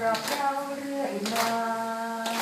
บอกเจ้าเรื่อยมา